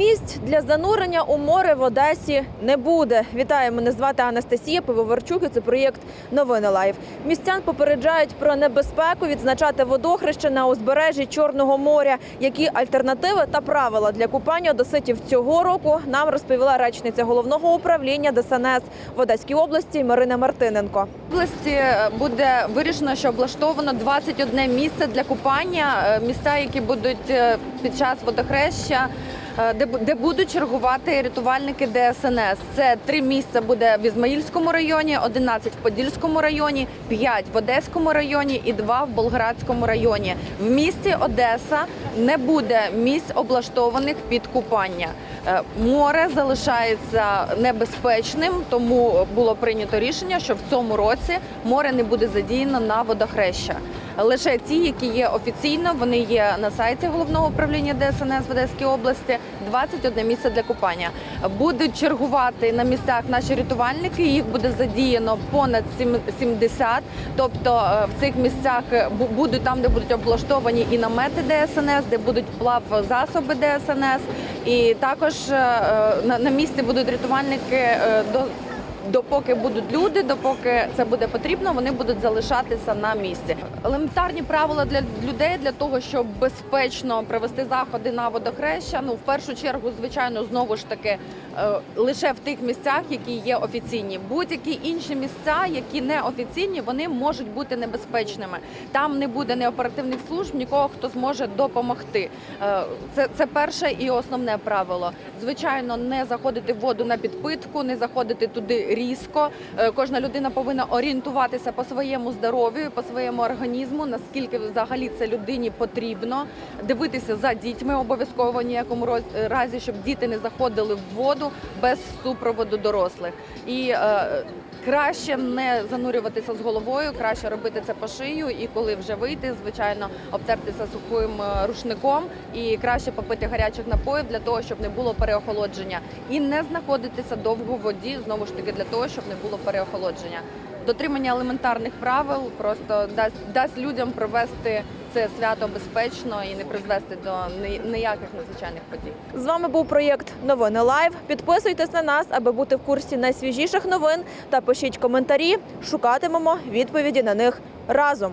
Місць для занурення у море в Одесі не буде. Вітаю, мене звати Анастасія Пивоварчук. і Це проєкт Новини Лайв. Містян попереджають про небезпеку відзначати водохреще на узбережжі Чорного моря. Які альтернативи та правила для купання одеситів цього року нам розповіла речниця головного управління ДСНС в Одеській області Марина Мартиненко. В області е, буде вирішено, що облаштовано 21 місце для купання. Е, Місця, які будуть е, під час водохреща, де, де будуть чергувати рятувальники ДСНС. Це три місця буде в Ізмаїльському районі, 11 в Подільському районі, 5 в Одеському районі і 2 в Болградському районі. В місті Одеса не буде місць облаштованих під купання. Е, Море залишається небезпечним, тому було прийнято рішення, що в цьому році море не буде задіяно на водохреща. Лише ті, які є офіційно, вони є на сайті головного управління ДСНС в Одеській області. 21 місце для купання. Будуть чергувати на місцях наші рятувальники. Їх буде задіяно понад сім- 70. Тобто е, в цих місцях е, будуть там, де будуть облаштовані і намети ДСНС, де будуть плав засоби ДСНС, і також е, на, місці будуть рятувальники до. Допоки будуть люди, допоки це буде потрібно, вони будуть залишатися на місці. Елементарні правила для людей для того, щоб безпечно провести заходи на водохреща. Ну в першу чергу, звичайно, знову ж таки е, лише в тих місцях, які є офіційні. Будь-які інші місця, які не офіційні, вони можуть бути небезпечними. Там не буде ні оперативних служб, нікого хто зможе допомогти. Е, Це, це перше і основне правило. Звичайно, не заходити в воду на підпитку, не заходити туди різко. Е, Кожна людина повинна орієнтуватися по своєму здоров'ю, по своєму організму, наскільки взагалі це людині потрібно. Дивитися за дітьми обов'язково ніякому роз- разі, щоб діти не заходили в воду без супроводу дорослих. І е, краще не занурюватися з головою, краще робити це по шию. І коли вже вийти, звичайно, обтертися сухим е, рушником і краще попити гарячих напоїв для того, щоб не було переохолодження, і не знаходитися довго в воді знову ж таки для того, щоб не було переохолодження. Дотримання елементарних правил просто дасть дасть людям провести це свято безпечно і не призвести до ніяких надзвичайних подій. З вами був проєкт Новини Лайв. Підписуйтесь на нас, аби бути в курсі найсвіжіших новин та пишіть коментарі. Шукатимемо відповіді на них разом.